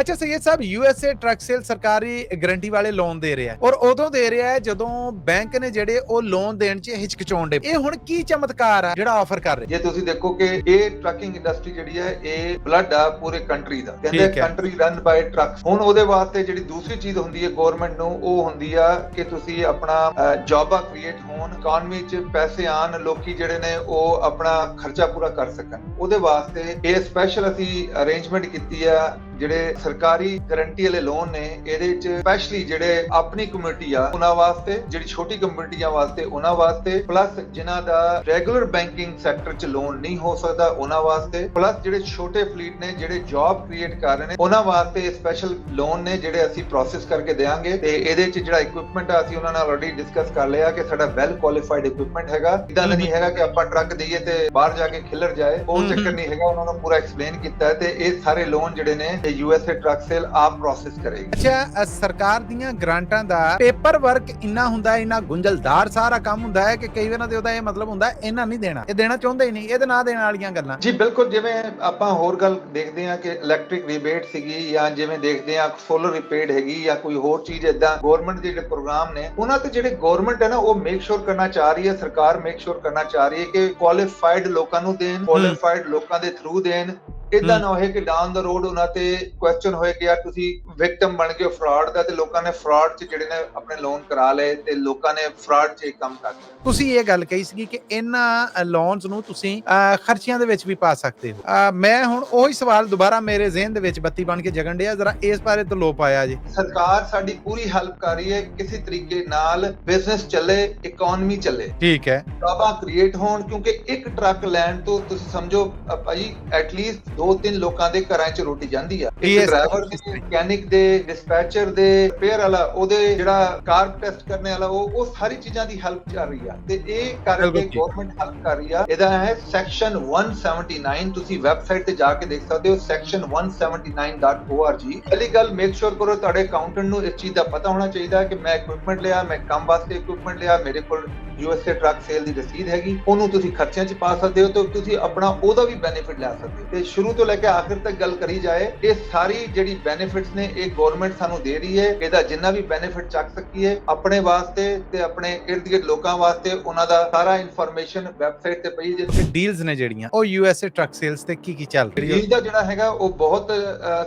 ਅੱਛਾ Syed Sahib USA truck sale ਸਰਕਾਰੀ guarantee ਵਾਲੇ ਲੋਨ ਦੇ ਰਿਹਾ ਔਰ ਉਦੋਂ ਦੇ ਰਿਹਾ ਹੈ ਜਦੋਂ ਬੈਂਕ ਨੇ ਜਿਹੜੇ ਉਹ ਲੋਨ ਦੇਣ 'ਚ ਹਿਚਕਚਾਉਣ ਦੇ ਇਹ ਹੁਣ ਕੀ ਚਮਤਕਾਰ ਆ ਜਿਹੜਾ ਆਫਰ ਕਰ ਰਿਹਾ? ਜੇ ਤੁਸੀਂ ਦੇਖੋ ਕਿ ਇਹ ਟਰੱਕਿੰਗ ਇੰਡਸਟਰੀ ਜਿਹੜੀ ਹੈ ਇਹ ਬਲੱਡ ਆ ਪੂਰੇ ਕੰਟਰੀ ਦਾ। ਕਹਿੰਦੇ। ਕੰਟਰੀ ਰਨ ਬਾਈ ਟਰੱਕਸ ਹੁਣ ਉਹਦੇ ਵਾਸਤੇ ਜਿਹੜੀ ਦੂਸਰੀ ਚੀਜ਼ ਹੁੰਦੀ ਹੈ ਗਵਰਨਮੈਂਟ ਨੂੰ ਉਹ ਹੁੰਦੀ ਆ ਕਿ ਤੁਸੀਂ ਆਪਣਾ ਜੌਬਾਂ ਕ੍ਰੀਏਟ ਹੋਣ ਇਕਨੋਮੀ 'ਚ ਪੈਸੇ ਆਣ ਲੋਕੀ ਜਿਹੜੇ ਨੇ ਉਹ ਆਪਣਾ ਖਰਚਾ ਪੂਰਾ ਕਰ ਸਕਣ। ਉਹਦੇ ਵਾਸਤੇ ਇਹ ਸਪੈਸ਼ਲ ਅਸੀਂ ਅਰੇਂਜਮੈਂਟ ਕੀਤੀ ਆ ਜਿਹੜੇ ਸਰਕਾਰੀ ਗਾਰੰਟੀ ਵਾਲੇ ਲੋਨ ਨੇ ਇਹਦੇ 'ਚ ਸਪੈਸ਼ਲੀ ਜਿਹੜੇ ਆਪਣੀ ਕਮਿਊਨਿਟੀ ਆ ਉਹਨਾਂ ਵਾਸਤੇ ਜਿਹੜੀ ਛੋਟੀ ਕਮਿਊਨਿਟੀਆਂ ਵਾਸਤੇ ਉਹਨਾਂ ਵਾਸਤੇ ਪਲੱਸ ਜਿਨ੍ਹਾਂ ਦਾ ਰੈਗੂਲਰ ਬੈਂਕਿੰਗ ਸੈਕਟਰ 'ਚ ਲੋਨ ਨਹੀਂ ਹੋ ਸਕਦਾ ਉਹਨਾਂ ਵਾਸਤੇ ਪਲੱਸ ਜਿਹੜੇ ਛੋਟੇ ਫਲੀਟ ਨੇ ਜਿਹੜੇ ਜੌਬ ਕ੍ਰੀਏਟ ਕਰ ਰਹੇ ਨੇ ਉਹਨਾਂ ਵਾਸਤੇ ਸਪੈਸ਼ਲ ਲੋਨ ਨੇ ਜਿਹੜੇ ਅਸੀਂ ਪ੍ਰੋਸੈਸ ਕਰਕੇ ਦੇਵਾਂਗੇ ਤੇ ਇਹਦੇ 'ਚ ਜਿਹੜਾ ਇਕਵਿਪਮੈਂਟ ਆ ਅਸੀਂ ਉਹਨਾਂ ਨਾਲ ਆਲਰੇਡੀ ਡਿਸਕਸ ਕਰ ਲਿਆ ਕਿ ਸਾਡਾ ਵੈਲ ਕੁਆਲੀਫਾਈਡ ਇਕਵਿਪਮੈਂਟ ਹੈਗਾ ਇਦਾਂ ਨਹੀਂ ਹੈਗਾ ਕਿ ਆਪਾਂ ਟਰੱਕ ਦਈਏ ਤੇ ਬਾਹਰ ਜਾ ਕੇ ਖਿਲਰ ਜਾਏ ਉਹ ਚੱਕਰ। ਨਹੀਂ ਹੈਗਾ ਉਹਨਾਂ ਨੂੰ ਪੂਰਾ ਐਕਸਪਲੇਨ ਕੀਤਾ ਤੇ ਇਹ ਸਾਰੇ ਲੋਨ ਜਿਹੜੇ ਨੇ ਇਹ ਯੂਐਸਏ ਟਰੱਕ ਸੇਲ ਆਪ ਪ੍ਰੋਸੈਸ ਕਰੇਗੀ। ਅੱਛਾ ਸਰਕਾਰ ਦੀਆਂ ਗ੍ਰਾਂਟਾਂ ਦਾ ਪੇਪਰ ਵਰਕ ਇੰਨਾ ਹੁੰਦਾ ਹੈ ਇੰਨਾ ਗੁੰਝਲਦਾਰ ਸਾਰਾ ਕੰਮ ਹੁੰਦਾ ਹੈ ਕਿ ਕਈ ਵਾਰਾਂ ਤੇ ਉਹਦਾ ਇਹ ਮਤਲਬ ਹੁੰਦਾ ਹੈ, ਇਹਨਾਂ ਨਹੀਂ ਦੇਣਾ। ਇਹ ਦੇਣਾ ਚਾਹੁੰਦੇ ਹੀ ਨਹੀਂ ਇਹਦੇ ਨਾ ਦੇਣ ਵਾਲੀਆਂ ਗੱਲਾਂ। ਜੀ ਬਿਲਕੁਲ ਜਿਵੇਂ ਆਪਾਂ ਹੋਰ ਗੱਲ ਦੇਖਦੇ ਹਾਂ ਕਿ ਇਲੈਕਟ੍ਰਿਕ ਰਿਬੇਟ ਸੀਗੀ ਜਾਂ ਜਿਵੇਂ ਦੇਖਦੇ ਹਾਂ ਸੋਲਰ ਰਿਪੇਡ ਹੈਗੀ ਜਾਂ ਕੋਈ ਹੋਰ ਚੀਜ਼ ਇਦਾਂ ਗਵਰਨਮੈਂਟ ਦੇ ਜਿਹੜੇ ਪ੍ਰੋਗਰਾਮ ਨੇ ਉਹਨਾਂ ਤੇ ਜਿਹੜੇ ਗਵਰਨਮੈਂਟ ਹੈ ਨਾ ਉਹ ਮੇਕ ਸ਼ੋਰ ਕਰਨਾ ਚਾਹ ਰਹੀ ਹੈ ਸਰਕਾਰ ਮੇਕ ਸ਼ੋਰ ਕਰਨਾ ਚਾਹ ਰਹੀ ਹੈ ਕਿ ਕੁਆਲੀਫਾਈਡ ਲੋਕਾਂ ਨੂੰ ਦੇਣ ਕੁਆਲੀਫਾਈਡ ਲੋਕਾਂ ਦੇ ਥਰੂ ਦੇਣ। ਇਦਾਂ। ਨਾ ਹੋਏ ਕਿ ਡਾਊਨ ਦਾ ਰੋਡ ਉਹਨਾਂ ਤੇ ਕੁਐਸਚਨ ਹੋਏ ਕਿ ਯਾਰ ਤੁਸੀਂ ਵਿਕਟਮ ਬਣ ਗਏ ਫਰਾਡ ਦਾ ਤੇ ਲੋਕਾਂ ਨੇ ਫਰਾਡ 'ਚ ਜਿਹੜੇ ਨੇ ਆਪਣੇ ਲੋਨ ਕਰਾ ਲਏ ਤੇ ਲੋਕਾਂ ਨੇ ਫਰਾਡ 'ਚ ਕੰਮ ਕਰ ਲਿਆ। ਤੁਸੀਂ ਇਹ ਗੱਲ ਕਹੀ ਸੀਗੀ ਕਿ ਇਹਨਾਂ ਲੋਨਸ ਨੂੰ ਤੁਸੀਂ ਖਰਚਿਆਂ ਦੇ ਵਿੱਚ ਵੀ ਪਾ ਸਕਦੇ ਹੋ। ਮੈਂ ਹੁਣ ਉਹੀ ਸਵਾਲ ਦੁਬਾਰਾ ਮੇਰੇ ਜ਼ਿਹਨ ਦੇ ਵਿੱਚ ਬੱਤੀ ਬਣ ਕੇ ਜਗਣ ਡਿਆ ਜ਼ਰਾ ਇਸ ਬਾਰੇ ਤੋਂ ਲੋ ਪਾਇਆ ਜੀ। ਸਰਕਾਰ ਸਾਡੀ ਪੂਰੀ ਹੈਲਪ ਕਰ ਰਹੀ ਹੈ ਕਿਸੇ ਤਰੀਕੇ ਨਾਲ ਬਿਜ਼ਨਸ ਚੱਲੇ ਇਕਨੋਮੀ ਚੱਲੇ। ਠੀਕ ਹੈ। ਜੌਬਾਂ ਕ੍ਰੀਏਟ ਹੋਣ ਕਿਉਂਕਿ ਇੱਕ ਟਰੱਕ ਲੈਣ ਤੋਂ ਤੁਸੀਂ ਸਮਝੋ ਭਾਈ ਐਟਲੀਸਟ ਦੋ ਤਿੰਨ ਲੋਕਾਂ ਦੇ ਘਰਾਂ 'ਚ ਰੋਟੀ ਜਾਂਦੀ ਆ ਇੱਕ ਡਰਾਈਵਰ ਦੇ. ਮਕੈਨਿਕ ਦੇ ਡਿਸਪੈਚਰ ਦੇ ਰਿਪੇਅਰ ਵਾਲਾ ਉਹਦੇ ਜਿਹੜਾ ਕਾਰ ਟੈਸਟ ਕਰਨੇ ਵਾਲਾ ਉਹ ਉਹ ਸਾਰੀ ਚੀਜ਼ਾਂ ਦੀ ਹੈਲਪ ਚੱਲ ਰਹੀ ਆ ਤੇ ਇਹ ਕਰਕੇ। ਗਵਰਨਮੈਂਟ ਹੈਲਪ ਕਰ ਰਹੀ ਆ ਇਹਦਾ ਹੈ ਸੈਕਸ਼ਨ 179 ਤੁਸੀਂ ਵੈਬਸਾਈਟ ਤੇ ਜਾ ਕੇ ਦੇਖ ਸਕਦੇ ਹੋ ਸੈਕਸ਼ਨ 179.org ਪਹਿਲੀ ਗੱਲ ਮੇਕ ਸ਼ੋਰ ਕਰੋ ਤੁਹਾਡੇ ਅਕਾਊਂਟੈਂਟ ਨੂੰ ਇਸ ਚੀਜ਼ ਦਾ ਪਤਾ ਹੋਣਾ ਚਾਹੀਦਾ ਕਿ ਮੈਂ ਇਕਵਿਪਮੈਂਟ ਲਿਆ ਮੈਂ ਕੰਮ ਵਾਸਤੇ ਇਕਵਿਪਮੈਂਟ ਲਿਆ ਮੇਰੇ ਕੋਲ ਯੂਐਸਏ ਟਰੱਕ ਸੇਲ ਦੀ ਰਸੀਦ ਹੈਗੀ ਉਹਨੂੰ ਤੁਸੀਂ ਖਰਚਿਆਂ 'ਚ ਪਾ ਸਕਦੇ ਹੋ ਤੇ ਤੁਸੀਂ ਆਪਣਾ ਉਹਦਾ ਵੀ ਬੈਨੀਫਿਟ ਲੈ ਸਕਦੇ ਹੋ ਤੇ ਸ਼ੁਰੂ ਤੋਂ ਲੈ ਕੇ ਆਖਿਰ ਤੱਕ ਗੱਲ ਕਰੀ ਜਾਏ ਇਹ ਸਾਰੀ ਜਿਹੜੀ ਬੈਨੀਫਿਟਸ ਨੇ ਇਹ ਗਵਰਨਮੈਂਟ ਸਾਨੂੰ ਦੇ ਰਹੀ ਹੈ ਇਹਦਾ ਜਿੰਨਾ ਵੀ ਬੈਨੀਫਿਟ ਚੱਕ ਸਕੀਏ ਆਪਣੇ ਵਾਸਤੇ ਤੇ ਆਪਣੇ ਇਰਦ ਗਿਰਦ ਲੋਕਾਂ ਵਾਸਤੇ ਉਹਨਾਂ ਦਾ ਸਾਰਾ ਇਨਫੋਰਮੇਸ਼ਨ ਵੈਬਸਾਈਟ ਤੇ ਪਈ ਜੇ ਡੀਲਸ ਨੇ ਜਿਹੜੀਆਂ ਉਹ ਯੂਐਸਏ ਟਰੱਕ ਸੇਲਸ ਤੇ ਕੀ ਕੀ ਚੱਲ ਰਹੀ ਹੈ ਦਾ ਜਿਹੜਾ ਹੈਗਾ ਉਹ ਬਹੁਤ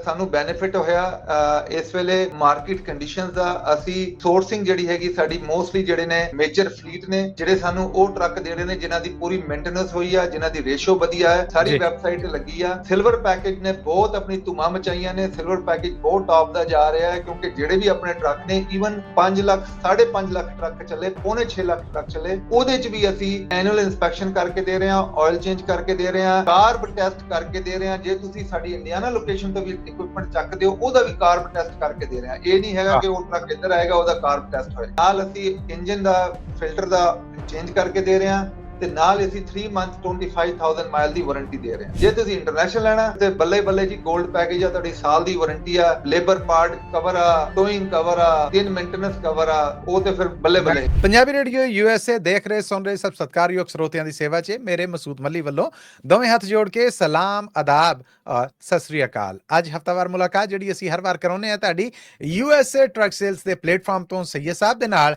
ਸਾਨੂੰ ਬੈਨੀਫਿਟ ਹੋਇਆ ਇਸ ਵੇਲੇ ਮਾਰਕੀਟ ਕੰਡੀਸ਼ਨਸ ਦਾ ਅਸੀਂ ਸੋਰਸਿੰਗ ਜਿਹੜੀ ਹੈਗੀ ਸਾਡੀ ਮੋਸਟਲੀ ਜਿਹੜੇ ਨੇ ਮੇਜਰ ਫਲੀਟ ਨੇ ਜਿਹੜੇ ਸਾਨੂੰ ਉਹ ਟਰੱਕ ਦੇ ਰਹੇ ਨੇ ਜਿਨ੍ਹਾਂ ਦੀ ਪੂਰੀ ਮੇਨਟੇਨੈਂਸ ਹੋਈ ਆ ਜਿਨ੍ਹਾਂ ਦੀ ਰੇਸ਼ੋ ਵਧੀਆ ਹੈ ਸਾਰੀ। ਵੈਬਸਾਈਟ ਲੱਗੀ ਆ ਸਿਲਵਰ ਪੈਕੇਜ ਨੇ ਬਹੁਤ ਆਪਣੀ ਧੁਮਾ ਮਚਾਈਆਂ ਨੇ। ਸਿਲਵਰ ਪੈਕੇਜ ਬਹੁਤ ਟਾਪ ਦਾ ਜਾ ਰਿਹਾ ਹੈ ਕਿਉਂਕਿ ਜਿਹੜੇ ਵੀ ਆਪਣੇ ਟਰੱਕ ਨੇ ਈਵਨ 5 ਲੱਖ 5.5 ਲੱਖ ਟਰੱਕ ਚੱਲੇ ਪੌਣੇ 6 ਲੱਖ ਟਰੱਕ ਚੱਲੇ ਉਹਦੇ 'ਚ ਵੀ ਅਸੀਂ ਐਨੂਅਲ ਇਨਸਪੈਕਸ਼ਨ ਕਰਕੇ ਦੇ ਰਹੇ ਹਾਂ ਆਇਲ ਚੇਂਜ ਕਰਕੇ ਦੇ ਰਹੇ ਹਾਂ ਕਾਰਬ ਟੈਸਟ ਕਰਕੇ ਦੇ ਰਹੇ ਹਾਂ। ਜੇ ਤੁਸੀਂ ਸਾਡੀ ਇੰਡੀਆਨਾ ਲੋਕੇਸ਼ਨ ਤੋਂ ਵੀ ਇਕਵਿਪਮੈਂਟ ਚੱਕਦੇ ਹੋ ਉਹਦਾ ਵੀ ਕਾਰਬ ਟੈਸਟ ਕਰਕੇ ਦੇ ਰਹੇ ਹਾਂ। ਇਹ ਨਹੀਂ ਹੈਗਾ ਕਿ ਉਹ ਟਰੱਕ ਇੱਧਰ ਆਏਗਾ ਉਹਦਾ ਕਾਰਬ ਟੈਸਟ ਹੋਏ। ਨਾਲ ਅਸੀਂ ਇੰਜਨ ਦਾ ਫਿਲਟਰ ਦਾ ਚੇਂਜ ਕਰਕੇ ਦੇ ਰਹੇ ਹਾਂ। ਤੇ ਨਾਲ ਅਸੀਂ 3 ਮੰਥ 25000 ਮਾਈਲ ਦੀ ਵਾਰੰਟੀ ਦੇ ਰਹੇ ਹਾਂ। ਜੇ ਤੁਸੀਂ ਇੰਟਰਨੈਸ਼ਨਲ ਲੈਣਾ, ਤੇ ਬੱਲੇ ਬੱਲੇ ਜੀ 골ਡ ਪੈਕੇਜ ਆ, ਤੁਹਾਡੀ ਸਾਲ ਦੀ ਵਾਰੰਟੀ ਆ ਲੇਬਰ ਪਾਰਟ ਕਵਰ ਆ ਟੋਇੰਗ ਕਵਰ ਆ, ਤਿੰਨ ਮੇਨਟੇਨੈਂਸ ਕਵਰ ਆ, ਉਹ ਤੇ ਫਿਰ ਬੱਲੇ ਬੱਲੇ ਪੰਜਾਬੀ ਰੇਡੀਓ ਯੂਐਸਏ ਦੇਖ ਰਹੇ, ਸੁਣ ਰਹੇ, ਸਭ ਸਤਿਕਾਰਯੋਗ ਸਰੋਤਿਆਂ ਦੀ ਸੇਵਾ 'ਚ ਮੇਰੇ ਮਸੂਦ ਮੱਲੀ ਵੱਲੋਂ ਦੋਵੇਂ ਹੱਥ ਜੋੜ ਕੇ ਸਲਾਮ, ਆਦਾਬ ਔਰ ਸਤਿ ਸ੍ਰੀ ਅਕਾਲ। ਅੱਜ ਹਫਤਾਵਾਰ ਮੁਲਾਕਾਤ ਜਿਹੜੀ ਅਸੀਂ ਹਰ ਵਾਰ ਕਰਾਉਂਦੇ ਆ ਤੁਹਾਡੀ ਯੂਐਸਏ ਟਰੱਕ ਸੇਲਸ ਦੇ ਪਲੇਟਫਾਰਮ ਤੋਂ ਸੈਯਦ ਸਾਹਿਬ ਦੇ ਨਾਲ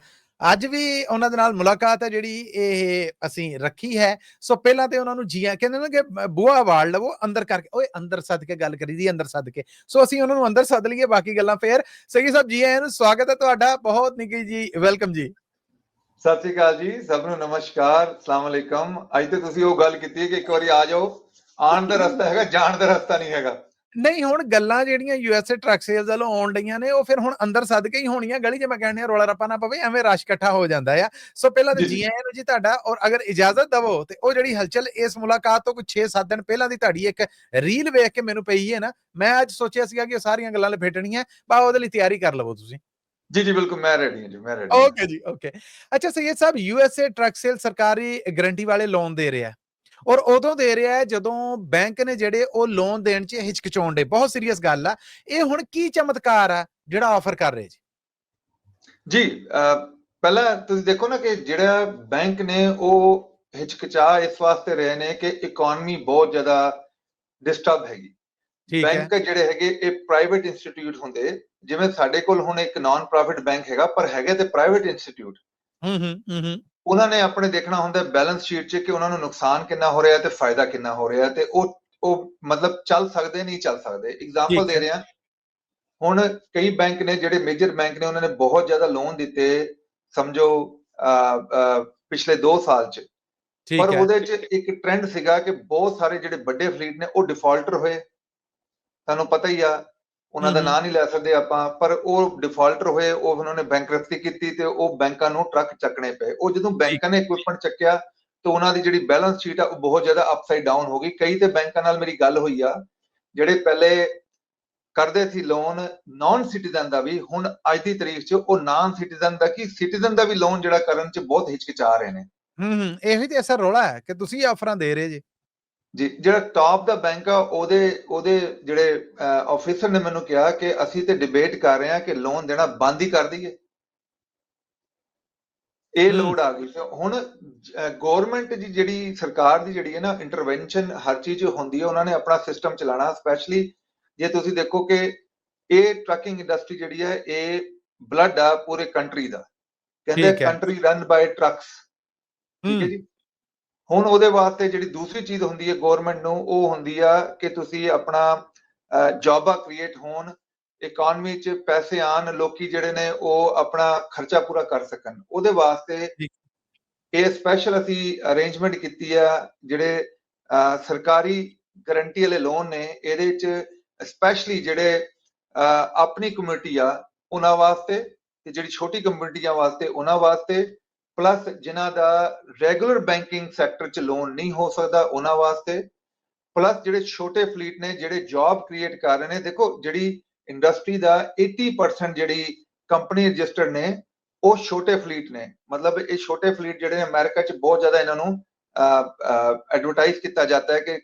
ਅੱਜ ਵੀ ਉਹਨਾਂ ਦੇ ਨਾਲ ਮੁਲਾਕਾਤ ਹੈ ਜਿਹੜੀ ਇਹ ਅਸੀਂ ਰੱਖੀ ਹੈ। ਸੋ ਪਹਿਲਾਂ ਤੇ ਉਹਨਾਂ ਨੂੰ ਜੀਆ ਕਹਿੰਦੇ ਨੇ ਕਿ ਬੂਹਾ ਵਾੜ ਲਵੋ ਅੰਦਰ ਕਰਕੇ। ਓਏ, ਅੰਦਰ ਸੱਦ ਕੇ ਗੱਲ ਕਰੀ ਦੀ, ਅੰਦਰ ਸੱਦ ਕੇ। ਸੋ ਅਸੀਂ ਉਹਨਾਂ ਨੂੰ ਅੰਦਰ ਸੱਦ ਲਈਏ, ਬਾਕੀ ਗੱਲਾਂ ਫੇਰ। ਸੈਯਦ ਸਾਹਿਬ, ਜੀ ਆਇਆਂ ਨੂੰ ਸਵਾਗਤ ਹੈ ਤੁਹਾਡਾ। ਬਹੁਤ ਨਿੱਕੀ ਜੀ, ਵੈਲਕਮ ਜੀ। ਸਤਿ ਸ਼੍ਰੀ ਅਕਾਲ ਜੀ, ਸਭ ਨੂੰ ਨਮਸਕਾਰ, ਅਸਲਾਮ ਅਲੈਕਮ। ਅੱਜ ਤੇ ਤੁਸੀਂ ਉਹ ਗੱਲ ਕੀਤੀ ਹੈ ਕਿ ਇੱਕ ਵਾਰੀ ਆ ਜਾਓ। ਆਉਣ ਦਾ ਰਸਤਾ ਹੈਗਾ, ਜਾਣ ਦਾ ਰਸਤਾ ਨਹੀਂ ਹੈਗਾ। ਨਹੀਂ ਹੁਣ ਗੱਲਾਂ ਜਿਹੜੀਆਂ ਯੂਐਸਏ ਟਰੱਕ ਸੇਲਸ ਵੱਲੋਂ ਆਉਣ ਡਈਆਂ ਨੇ ਉਹ ਫਿਰ ਹੁਣ ਅੰਦਰ ਸੱਦ ਕੇ ਹੀ ਹੋਣੀਆਂ ਗਲੀ 'ਚ ਮੈਂ ਕਹਿੰਦੇ ਆ ਰੋਲਾ ਰੱਪਾ ਨਾ ਪਵੇ ਐਵੇਂ ਰਸ਼ ਇਕੱਠਾ ਹੋ ਜਾਂਦਾ ਆ। ਸੋ ਪਹਿਲਾਂ ਤੇ ਜੀ, ਆਇਆਂ ਨੂੰ ਜੀ ਤੁਹਾਡਾ ਔਰ ਅਗਰ ਇਜਾਜ਼ਤ ਦਵੋ ਤੇ ਉਹ ਜਿਹੜੀ ਹਲਚਲ ਇਸ ਮੁਲਾਕਾਤ ਤੋਂ ਕੋਈ 6-7 ਦਿਨ ਪਹਿਲਾਂ ਦੀ ਤੁਹਾਡੀ ਇੱਕ ਰੀਲ ਵੇਖ ਕੇ ਮੈਨੂੰ ਪਈ ਹੈ ਨਾ ਮੈਂ ਅੱਜ ਸੋਚਿਆ ਸੀਗਾ ਕਿ ਉਹ ਸਾਰੀਆਂ ਗੱਲਾਂ ਲਪੇਟਣੀਆਂ ਬਾ ਉਹਦੇ ਲਈ ਤਿਆਰੀ ਕਰ ਲਵੋ ਤੁਸੀਂ। ਜੀ ਜੀ ਬਿਲਕੁਲ ਮੈਂ ਰੈਡੀ ਹਾਂ ਜੀ ਮੈਂ ਰੈਡੀ ਓਕੇ ਜੀ ਓਕੇ ਅੱਛਾ Syed Sahib USA truck sale ਸਰਕਾਰੀ ਗਾਰੰਟੀ ਵਾਲੇ ਲੋਨ ਦੇ ਰਿਹਾ। ਔਰ ਉਦੋਂ ਦੇ ਰਿਹਾ ਹੈ ਜਦੋਂ ਬੈਂਕ ਨੇ ਜਿਹੜੇ ਉਹ ਲੋਨ ਦੇਣ 'ਚ ਹਿਚਕਚਾਉਣ ਦੇ ਬਹੁਤ ਸੀਰੀਅਸ ਗੱਲ ਆ। ਇਹ ਹੁਣ ਕੀ ਚਮਤਕਾਰ ਆ ਜਿਹੜਾ ਆਫਰ ਕਰ ਰਹੇ ਜੀ? ਜੀ ਪਹਿਲਾਂ ਤੁਸੀਂ ਦੇਖੋ ਨਾ ਕਿ ਜਿਹੜਾ ਬੈਂਕ ਨੇ ਉਹ ਹਿਚਕਚਾ ਇਸ ਵਾਸਤੇ ਰਹੇ ਨੇ ਕਿ ਇਕਨੋਮੀ ਬਹੁਤ ਜ਼ਿਆਦਾ ਡਿਸਟਰਬ ਹੈਗੀ। ਬੈਂਕ ਜਿਹੜੇ ਹੈਗੇ ਇਹ ਪ੍ਰਾਈਵੇਟ ਇੰਸਟੀਚਿਊਟ ਹੁੰਦੇ। ਜਿਵੇਂ ਸਾਡੇ ਕੋਲ ਹੁਣ ਇੱਕ ਨਾਨ ਪ੍ਰੋਫਿਟ ਬੈਂਕ ਹੈਗਾ ਪਰ ਹੈਗੇ ਤੇ ਪ੍ਰਾਈਵੇਟ ਇੰਸਟੀਚਿਊਟ ਹੂੰ ਹੂੰ ਹੂੰ ਹੂੰ। ਉਹਨਾਂ ਨੇ ਆਪਣੇ ਦੇਖਣਾ ਹੁੰਦਾ ਬੈਲੈਂਸ ਸ਼ੀਟ 'ਚ ਕਿ ਉਹਨਾਂ ਨੂੰ ਨੁਕਸਾਨ ਕਿੰਨਾ ਹੋ ਰਿਹਾ ਤੇ ਫਾਇਦਾ ਕਿੰਨਾ ਹੋ ਰਿਹਾ ਤੇ ਉਹ ਉਹ ਮਤਲਬ ਚੱਲ ਸਕਦੇ ਨਹੀਂ ਚੱਲ ਸਕਦੇ। ਐਗਜ਼ਾਮਪਲ ਦੇ। ਰਿਹਾ ਹੁਣ ਕਈ ਬੈਂਕ ਨੇ ਜਿਹੜੇ ਮੇਜਰ ਬੈਂਕ ਨੇ ਉਹਨਾਂ ਨੇ ਬਹੁਤ ਜ਼ਿਆਦਾ ਲੋਨ ਦਿੱਤੇ ਸਮਝੋ ਪਿਛਲੇ 2 ਸਾਲ 'ਚ। ਠੀਕ ਪਰ ਉਹਦੇ 'ਚ ਇੱਕ ਟ੍ਰੈਂਡ ਸੀਗਾ ਕਿ ਬਹੁਤ ਸਾਰੇ ਜਿਹੜੇ ਵੱਡੇ ਫਲੀਟ ਨੇ ਉਹ ਡਿਫਾਲਟਰ ਹੋਏ। ਤੁਹਾਨੂੰ ਪਤਾ ਹੀ ਆ ਉਹਨਾਂ ਦਾ। ਨਾਂ ਨਹੀਂ ਲੈ ਸਕਦੇ ਆਪਾਂ ਪਰ ਉਹ ਡਿਫਾਲਟਰ ਹੋਏ ਉਹ ਉਹਨਾਂ ਨੇ ਬੈਂਕਰਪਸੀ ਕੀਤੀ ਤੇ ਉਹ ਬੈਂਕਾਂ ਨੂੰ ਟਰੱਕ ਚੱਕਣੇ ਪਏ। ਉਹ ਜਦੋਂ ਬੈਂਕਾਂ ਨੇ ਇਕਵਿਪਮੈਂਟ ਚੱਕਿਆ ਤੇ ਉਹਨਾਂ ਦੀ ਜਿਹੜੀ ਬੈਲੈਂਸ ਸ਼ੀਟ ਆ ਉਹ ਬਹੁਤ ਜ਼ਿਆਦਾ ਅਪਸਾਈਡ ਡਾਊਨ ਹੋ ਗਈ। ਕਈ ਤੇ ਬੈਂਕਾਂ ਨਾਲ ਮੇਰੀ ਗੱਲ ਹੋਈ ਆ ਜਿਹੜੇ ਪਹਿਲੇ ਕਰਦੇ ਸੀ ਲੋਨ ਨਾਨ ਸਿਟੀਜ਼ਨ ਦਾ ਵੀ ਹੁਣ ਅੱਜ ਦੀ ਤਰੀਕ 'ਚ ਉਹ ਨਾਨ ਸਿਟੀਜ਼ਨ ਦਾ ਕੀ ਸਿਟੀਜ਼ਨ ਦਾ ਵੀ ਲੋਨ ਜਿਹੜਾ ਕਰਨ 'ਚ ਬਹੁਤ ਹਿਚਕਿਚਾ ਰਹੇ ਨੇ। ਹੂੰ ਹੂੰ। ਇਹੀ ਤੇ ਅਸਰ ਰੋਲਾ ਹੈ ਕਿ ਤੁਸੀਂ ਆਫਰਾਂ ਦੇ ਰਹੇ ਜੀ। ਜੀ ਜਿਹੜਾ ਟਾਪ ਦਾ ਬੈਂਕ ਆ ਉਹਦੇ ਉਹਦੇ ਜਿਹੜੇ ਆਫੀਸਰ ਨੇ ਮੈਨੂੰ ਕਿਹਾ ਕਿ ਅਸੀਂ ਤੇ ਡਿਬੇਟ ਕਰ ਰਹੇ ਹਾਂ ਕਿ ਲੋਨ ਦੇਣਾ ਬੰਦ ਹੀ ਕਰ ਦਈਏ। ਇਹ। ਲੋੜ ਆ ਗਈ ਹੁਣ ਗਵਰਨਮੈਂਟ ਦੀ ਜਿਹੜੀ ਸਰਕਾਰ ਦੀ ਜਿਹੜੀ ਹੈ ਨਾ ਇੰਟਰਵੈਂਸ਼ਨ ਹਰ ਚੀਜ਼ ਹੁੰਦੀ ਹੈ ਉਹਨਾਂ ਨੇ ਆਪਣਾ ਸਿਸਟਮ ਚਲਾਣਾ ਸਪੈਸ਼ਲੀ ਜੇ ਤੁਸੀਂ ਦੇਖੋ ਕਿ ਇਹ ਟਰੱਕਿੰਗ ਇੰਡਸਟਰੀ ਜਿਹੜੀ ਹੈ ਇਹ ਬਲੱਡ ਆ ਪੂਰੇ ਕੰਟਰੀ ਦਾ। ਕਹਿੰਦੇ। ਕੰਟਰੀ ਰਨ ਬਾਈ ਟਰੱਕਸ ਠੀਕ ਹੂੰ। ਜੀ? ਹੁਣ ਉਹਦੇ ਵਾਸਤੇ ਜਿਹੜੀ ਦੂਸਰੀ ਚੀਜ਼ ਹੁੰਦੀ ਹੈ ਗਵਰਨਮੈਂਟ ਨੂੰ ਉਹ ਹੁੰਦੀ ਆ ਕਿ ਤੁਸੀਂ ਆਪਣਾ ਜੌਬਾਂ ਕ੍ਰੀਏਟ ਹੋਣ ਇਕਨੋਮੀ 'ਚ ਪੈਸੇ ਆਣ ਲੋਕੀ ਜਿਹੜੇ ਨੇ ਉਹ ਆਪਣਾ ਖਰਚਾ ਪੂਰਾ ਕਰ ਸਕਣ ਉਹਦੇ ਵਾਸਤੇ। ਇਹ ਸਪੈਸ਼ਲ ਅਸੀਂ ਅਰੇਂਜਮੈਂਟ ਕੀਤੀ ਆ ਜਿਹੜੇ ਸਰਕਾਰੀ ਗਾਰੰਟੀ ਵਾਲੇ ਲੋਨ ਨੇ ਇਹਦੇ 'ਚ ਸਪੈਸ਼ਲੀ ਜਿਹੜੇ ਆਪਣੀ ਕਮਿਊਨਿਟੀ ਆ ਉਹਨਾਂ ਵਾਸਤੇ ਤੇ ਜਿਹੜੀ ਛੋਟੀ ਕਮਿਊਨਿਟੀਆਂ ਵਾਸਤੇ ਉਹਨਾਂ ਵਾਸਤੇ ਪਲੱਸ ਜਿਨ੍ਹਾਂ ਦਾ ਰੈਗੂਲਰ ਬੈਂਕਿੰਗ ਸੈਕਟਰ 'ਚ ਲੋਨ ਨਹੀਂ ਹੋ ਸਕਦਾ ਉਹਨਾਂ ਵਾਸਤੇ। ਪਲੱਸ ਜਿਹੜੇ ਛੋਟੇ ਫਲੀਟ ਨੇ ਜਿਹੜੇ ਜੌਬ ਕ੍ਰੀਏਟ ਕਰ ਰਹੇ ਨੇ ਦੇਖੋ ਜਿਹੜੀ ਇੰਡਸਟਰੀ ਦਾ 80% ਜਿਹੜੀ ਕੰਪਨੀ ਰਜਿਸਟਰਡ ਨੇ ਉਹ ਛੋਟੇ ਫਲੀਟ ਨੇ। ਮਤਲਬ ਇਹ ਛੋਟੇ ਫਲੀਟ ਜਿਹੜੇ ਨੇ ਅਮਰੀਕਾ 'ਚ ਬਹੁਤ ਜ਼ਿਆਦਾ ਇਹਨਾਂ ਨੂੰ ਐਡਵਰਟਾਈਜ਼ ਕੀਤਾ ਜਾਂਦਾ ਹੈ ਕਿ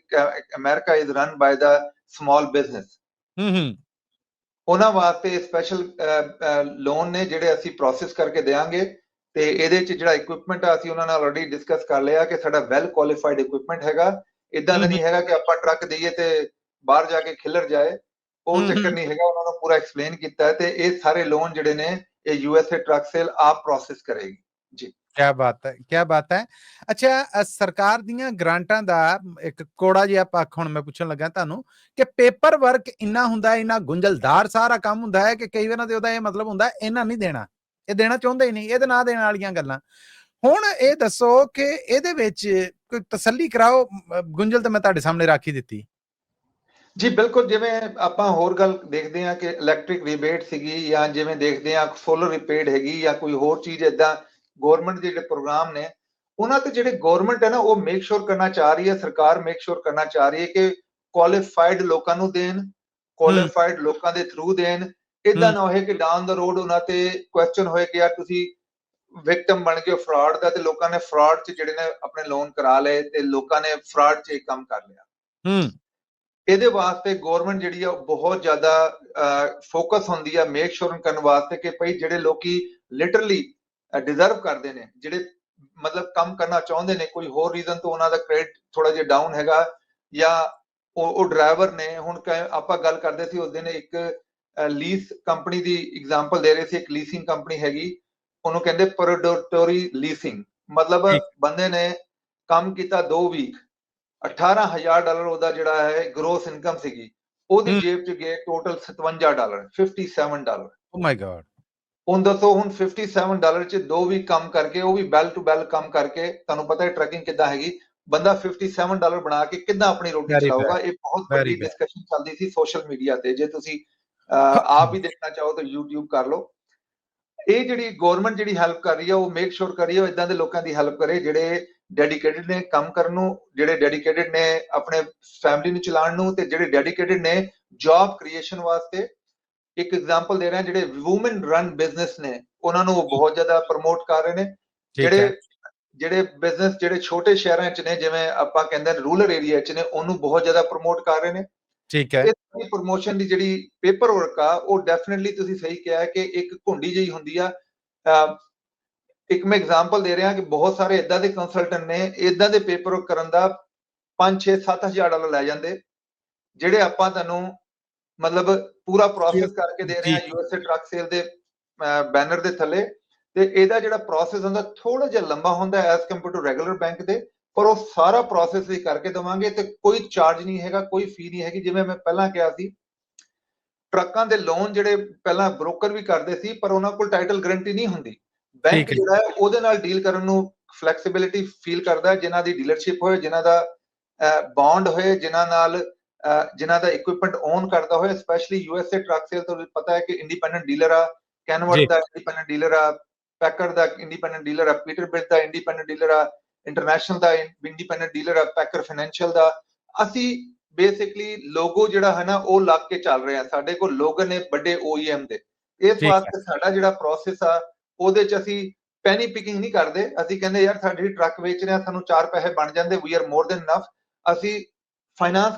America is run by the small business hmm hmm. ਉਹਨਾਂ ਵਾਸਤੇ ਸਪੈਸ਼ਲ ਲੋਨ ਨੇ ਜਿਹੜੇ ਅਸੀਂ ਪ੍ਰੋਸੈਸ ਕਰਕੇ ਦੇਵਾਂਗੇ। ਤੇ ਇਹਦੇ ਚ ਜਿਹੜਾ ਇਕਵਿਪਮੈਂਟ ਆ ਅਸੀਂ ਉਹਨਾਂ ਨਾਲ ਆਲਰੇਡੀ ਡਿਸਕਸ ਕਰ ਲਿਆ ਕਿ ਸਾਡਾ ਵੈਲ ਕੁਆਲੀਫਾਈਡ ਇਕਵਿਪਮੈਂਟ ਹੈਗਾ। ਇਦਾਂ ਨਹੀਂ ਹੈਗਾ ਕਿ ਆਪਾਂ ਟਰੱਕ ਦਈਏ ਤੇ ਬਾਹਰ ਜਾ ਕੇ ਖਿਲਰ ਜਾਏ। ਉਹ ਚੱਕਰ। ਨਹੀਂ ਹੈਗਾ ਉਹਨਾਂ ਨੂੰ ਪੂਰਾ ਐਕਸਪਲੇਨ ਕੀਤਾ ਹੈ ਤੇ ਇਹ ਸਾਰੇ ਲੋਨ ਜਿਹੜੇ ਨੇ ਇਹ ਯੂਐਸਏ ਟਰੱਕ ਸੇਲ ਆਪ ਪ੍ਰੋਸੈਸ ਕਰੇਗੀ। ਕੀ ਬਾਤ ਹੈ ਕੀ ਬਾਤ ਹੈ। ਅੱਛਾ ਸਰਕਾਰ ਦੀਆਂ ਗ੍ਰਾਂਟਾਂ ਦਾ ਇੱਕ ਕੋੜਾ ਜਿਹਾ ਪੱਖ ਹੁਣ ਮੈਂ ਪੁੱਛਣ ਲੱਗਾ ਤੁਹਾਨੂੰ ਕਿ ਪੇਪਰ ਵਰਕ ਇੰਨਾ ਹੁੰਦਾ ਹੈ ਇੰਨਾ ਗੁੰਝਲਦਾਰ ਸਾਰਾ ਕੰਮ ਹੁੰਦਾ ਹੈ ਕਿ ਕਈ ਵਾਰਾਂ ਤੇ ਉਹਦਾ ਇਹ ਮਤਲਬ ਹੁੰਦਾ ਹੈ, ਇਹਨਾਂ ਨਹੀਂ ਦੇਣਾ? ਇਹ ਦੇਣਾ ਚਾਹੁੰਦੇ ਹੀ ਨਹੀਂ ਇਹਦੇ ਨਾ ਦੇਣ ਵਾਲੀਆਂ ਗੱਲਾਂ। ਹੁਣ ਇਹ ਦੱਸੋ ਕਿ ਇਹਦੇ ਵਿੱਚ ਕੋਈ ਤਸੱਲੀ ਕਰਾਓ ਮ, ਗੁੰਝਲ ਤਾਂ ਮੈਂ ਤੁਹਾਡੇ ਸਾਹਮਣੇ ਰੱਖ ਦਿੱਤੀ। ਜੀ ਬਿਲਕੁਲ ਜਿਵੇਂ ਆਪਾਂ ਹੋਰ ਗੱਲ ਦੇਖਦੇ ਹਾਂ ਕਿ ਇਲੈਕਟ੍ਰਿਕ ਰਿਬੇਟ ਸੀਗੀ ਜਾਂ ਜਿਵੇਂ ਦੇਖਦੇ ਹਾਂ ਸੋਲਰ ਰਿਪੇਡ ਹੈਗੀ ਜਾਂ ਕੋਈ ਹੋਰ ਚੀਜ਼ ਇਦਾਂ ਗਵਰਨਮੈਂਟ ਦੇ ਜਿਹੜੇ ਪ੍ਰੋਗਰਾਮ ਨੇ ਉਹਨਾਂ ਤੇ ਜਿਹੜੇ ਗਵਰਨਮੈਂਟ ਹੈ ਨਾ ਉਹ ਮੇਕ ਸ਼ੋਰ ਕਰਨਾ ਚਾਹ ਰਹੀ ਹੈ ਸਰਕਾਰ ਮੇਕ ਸ਼ੋਰ ਕਰਨਾ ਚਾਹ ਰਹੀ ਹੈ ਕਿ ਕੁਆਲੀਫਾਈਡ ਲੋਕਾਂ ਨੂੰ ਦੇਣ ਕੁਆਲੀਫਾਈਡ ਲੋਕਾਂ ਦੇ ਥਰੂ ਦੇਣ ਇਦਾਂ। ਨਾ ਹੋਏ ਕਿ ਡਾਊਨ ਦਾ ਰੋਡ ਉਹਨਾਂ ਤੇ ਕੁਐਸਚਨ ਹੋਏ ਕਿ ਯਾਰ ਤੁਸੀਂ ਵਿਕਟਮ ਬਣ ਗਏ ਫਰਾਡ ਦਾ ਤੇ ਲੋਕਾਂ ਨੇ ਫਰਾਡ 'ਚ ਜਿਹੜੇ ਨੇ ਆਪਣੇ ਲੋਨ ਕਰਾ ਲਏ ਤੇ ਲੋਕਾਂ ਨੇ ਫਰਾਡ 'ਚ ਇਹ ਕੰਮ ਕਰ ਲਿਆ ਹੂੰ ਇਹਦੇ ਵਾਸਤੇ ਗਵਰਨਮੈਂਟ ਜਿਹੜੀ ਆ ਬਹੁਤ ਜ਼ਿਆਦਾ ਫੋਕਸ ਹੁੰਦੀ ਆ ਮੇਕ ਸ਼ੋਰ ਕਰਨ ਵਾਸਤੇ ਕਿ ਭਈ ਜਿਹੜੇ ਲੋਕੀ ਲਿਟਰਲੀ ਡਿਜ਼ਰਵ ਕਰਦੇ ਨੇ ਜਿਹੜੇ ਮਤਲਬ ਕੰਮ ਕਰਨਾ ਚਾਹੁੰਦੇ ਨੇ ਕੋਈ ਹੋਰ ਰੀਜ਼ਨ ਤੋਂ ਉਹਨਾਂ ਦਾ ਕ੍ਰੈਡਿਟ ਥੋੜਾ ਜਿਹਾ ਡਾਊਨ ਹੈਗਾ ਜਾਂ ਉਹ ਡਰਾਈਵਰ ਨੇ ਹੁਣ ਕ- ਆਪਾਂ ਗੱਲ ਕਰਦੇ ਸੀ ਉਸ ਦਿਨ ਇੱਕ ਲੀਸ ਕੰਪਨੀ ਦੀ ਐਗਜ਼ਾਮਪਲ ਦੇ ਰਹੇ ਸੀ ਇੱਕ ਲੀਸਿੰਗ ਕੰਪਨੀ ਹੈਗੀ ਉਹਨੂੰ ਕਹਿੰਦੇ ਪ੍ਰੋਡਕਟੋਰੀ ਲੀਸਿੰਗ ਮਤਲਬ। ਬੰਦੇ ਨੇ ਕੰਮ ਕੀਤਾ 2 ਵੀਕ 18000 ਡਾਲਰ ਉਹਦਾ ਜਿਹੜਾ ਹੈ ਗ੍ਰੋਸ ਇਨਕਮ ਸੀਗੀ ਉਹਦੀ। ਜੇਬ 'ਚ ਗਏ total 57 dollar 57 dollar oh my God ਹੁਣ ਦੱਸੋ ਹੁਣ 57 ਡਾਲਰ 'ਚ ਦੋ ਵੀ ਕੰਮ ਕਰਕੇ ਉਹ ਵੀ ਬੈਲ ਟੂ ਬੈਲ ਕੰਮ ਕਰਕੇ ਤੁਹਾਨੂੰ ਪਤਾ ਹੈ ਟਰੱਕਿੰਗ ਕਿੱਦਾਂ ਹੈਗੀ ਬੰਦਾ 57 ਡਾਲਰ ਬਣਾ ਕੇ ਕਿੱਦਾਂ ਆਪਣੀ ਰੋਟੀ ਚਲਾਊਗਾ ਇਹ ਬਹੁਤ ਵੱਡੀ. ਡਿਸਕਸ਼ਨ ਚੱਲਦੀ ਸੀ ਸੋਸ਼ਲ ਮੀਡੀਆ ਤੇ ਜੇ ਤੁਸੀਂ ਆਪ ਵੀ ਦੇਖਣਾ ਚਾਹੋ ਤਾਂ YouTube ਕਰ ਲਓ। ਇਹ ਜਿਹੜੀ ਗਵਰਨਮੈਂਟ ਜਿਹੜੀ ਹੈਲਪ ਕਰ ਰਹੀ ਹੈ ਉਹ ਮੇਕ ਸ਼ੋਰ ਕਰ ਰਹੀ ਹੈ ਉਹ ਇਦਾਂ ਦੇ ਲੋਕਾਂ ਦੀ ਹੈਲਪ ਕਰੇ ਜਿਹੜੇ ਡੈਡੀਕੇਟਿਡ ਨੇ ਕੰਮ ਕਰਨ ਨੂੰ ਜਿਹੜੇ ਡੈਡੀਕੇਟਿਡ ਨੇ ਆਪਣੇ ਫੈਮਿਲੀ ਨੂੰ ਚਲਾਉਣ ਨੂੰ ਤੇ ਜਿਹੜੇ ਡੈਡੀਕੇਟਿਡ ਨੇ ਜੌਬ ਕ੍ਰੀਏਸ਼ਨ ਵਾਸਤੇ। ਇੱਕ ਐਗਜ਼ਾਮਪਲ ਦੇ ਰਿਹਾ ਜਿਹੜੇ ਔਮਨ ਰਨ ਬਿਜ਼ਨਸ ਨੇ ਉਹਨਾਂ ਨੂੰ ਉਹ ਬਹੁਤ ਜ਼ਿਆਦਾ ਪ੍ਰਮੋਟ ਕਰ ਰਹੇ ਨੇ। ਜਿਹੜੇ ਜਿਹੜੇ ਬਿਜ਼ਨਸ ਜਿਹੜੇ ਛੋਟੇ ਸ਼ਹਿਰਾਂ 'ਚ ਨੇ ਜਿਵੇਂ ਆਪਾਂ ਕਹਿੰਦੇ ਰੂਰਲ ਏਰੀਆ 'ਚ ਨੇ ਉਹਨੂੰ ਬਹੁਤ ਜ਼ਿਆਦਾ ਪ੍ਰਮੋਟ ਕਰ ਰਹੇ ਨੇ। ਠੀਕ ਹੈ। ਇਹ ਪ੍ਰੋਮੋਸ਼ਨ ਦੀ ਜਿਹੜੀ ਪੇਪਰ ਵਰਕ ਆ ਉਹ ਡੈਫੀਨਿਟਲੀ ਤੁਸੀਂ ਸਹੀ ਕਿਹਾ ਕਿ ਇੱਕ ਘੁੰਡੀ ਜਿਹੀ ਹੁੰਦੀ ਆ। ਇੱਕ ਮੈਂ ਐਗਜ਼ਾਮਪਲ ਦੇ ਰਿਹਾ ਕਿ ਬਹੁਤ ਸਾਰੇ ਇਦਾਂ ਦੇ ਕੰਸਲਟੈਂਟ ਨੇ ਇਦਾਂ ਦੇ ਪੇਪਰ ਵਰਕ ਕਰਨ ਦਾ 5 6 7000 ਡਾਲਰ ਲੈ ਜਾਂਦੇ ਜਿਹੜੇ ਆਪਾਂ ਤੁਹਾਨੂੰ ਮਤਲਬ ਪੂਰਾ ਪ੍ਰੋਸੈਸ ਕਰਕੇ ਦੇ ਰਹੇ ਹਾਂ ਜੀ। ਯੂਐਸਏ ਟਰੱਕ ਸੇਲ ਦੇ ਬੈਨਰ ਦੇ ਥੱਲੇ। ਤੇ ਇਹਦਾ ਜਿਹੜਾ ਪ੍ਰੋਸੈਸ ਹੁੰਦਾ ਥੋੜਾ ਜਿਹਾ ਲੰਬਾ ਹੁੰਦਾ as compare to regular bank ਦੇ। ਪਰ ਉਹ ਸਾਰਾ ਪ੍ਰੋਸੈਸ ਵੀ ਕਰਕੇ ਦਵਾਂਗੇ ਤੇ ਕੋਈ ਚਾਰਜ ਨਹੀਂ ਹੈਗਾ ਕੋਈ ਫੀ ਨਹੀਂ ਹੈਗੀ ਜਿਵੇਂ ਮੈਂ ਪਹਿਲਾਂ ਕਿਹਾ ਸੀ ਟਰੱਕਾਂ ਦੇ ਲੋਨ ਜਿਹੜੇ ਪਹਿਲਾਂ ਬ੍ਰੋਕਰ ਵੀ ਕਰਦੇ ਸੀ ਪਰ ਉਹਨਾਂ ਕੋਲ ਟਾਈਟਲ ਗਾਰੰਟੀ ਨਹੀਂ ਹੁੰਦੀ ਬੈਂਕ ਹੈ। ਜਿਹੜਾ ਹੈ ਉਹਦੇ ਨਾਲ ਡੀਲ ਕਰਨ ਨੂੰ ਫਲੈਕਸੀਬਿਲਿਟੀ ਫੀਲ ਕਰਦਾ ਹੈ ਜਿਨ੍ਹਾਂ ਦੀ ਡੀਲਰਸ਼ਿਪ ਹੋਏ ਜਿਨ੍ਹਾਂ ਦਾ ਬੌਂਡ ਹੋਏ ਜਿਨ੍ਹਾਂ ਨਾਲ ਜਿਨ੍ਹਾਂ ਦਾ ਇਕਵਿਪਮੈਂਟ ਓਨ ਕਰਦਾ ਹੋਏ ਸਪੈਸ਼ਲੀ ਯੂਐਸਏ ਟਰੱਕ ਸੇਲ ਤੋਂ ਪਤਾ ਹੈ ਕਿ ਇੰਡੀਪੈਂਡੈਂਟ ਡੀਲਰ ਆ। ਕੈਨਵਰਟ ਦਾ ਇੰਡੀਪੈਂਡੈਂਟ ਡੀਲਰ ਆ ਪੈਕਰ ਦਾ ਇੰਡੀਪੈਂਡੈਂਟ ਡੀਲਰ ਆ ਪੀਟਰਬਿਲਟ ਦਾ ਇੰਡੀਪੈਂਡੈਂਟ ਡੀਲਰ ਆ ਇੰਟਰਨੈਸ਼ਨਲ ਦਾ ਇੰਡੀਪੈਂਡੈਂਟ ਡੀਲਰ ਆ ਪੈਕਰ ਫਾਈਨੈਂਸ਼ੀਅਲ ਦਾ। ਅਸੀਂ ਬੇਸਿਕਲੀ ਲੋਗੋ ਜਿਹੜਾ ਹੈ ਨਾ ਉਹ ਲੱਗ ਕੇ ਚੱਲ ਰਹੇ ਸਾਡੇ ਕੋਲ ਲੋਗੋ ਨੇ ਵੱਡੇ OEM ਦੇ। ਇਸ। ਵਾਸਤੇ ਸਾਡਾ ਜਿਹੜਾ ਪ੍ਰੋਸੈਸ ਆ ਉਹਦੇ ਚ ਅਸੀਂ ਪੈਨੀ ਪਿਕਿੰਗ ਨਹੀਂ ਕਰਦੇ। ਅਸੀਂ ਕਹਿੰਦੇ ਯਾਰ ਸਾਡੀ ਟਰੱਕ ਵੇਚ ਰਹੇ ਆ ਸਾਨੂੰ ਚਾਰ ਪੈਸੇ ਬਣ ਜਾਂਦੇ। We are more than enough ਅਸੀਂ ਫਾਈਨਾਂਸ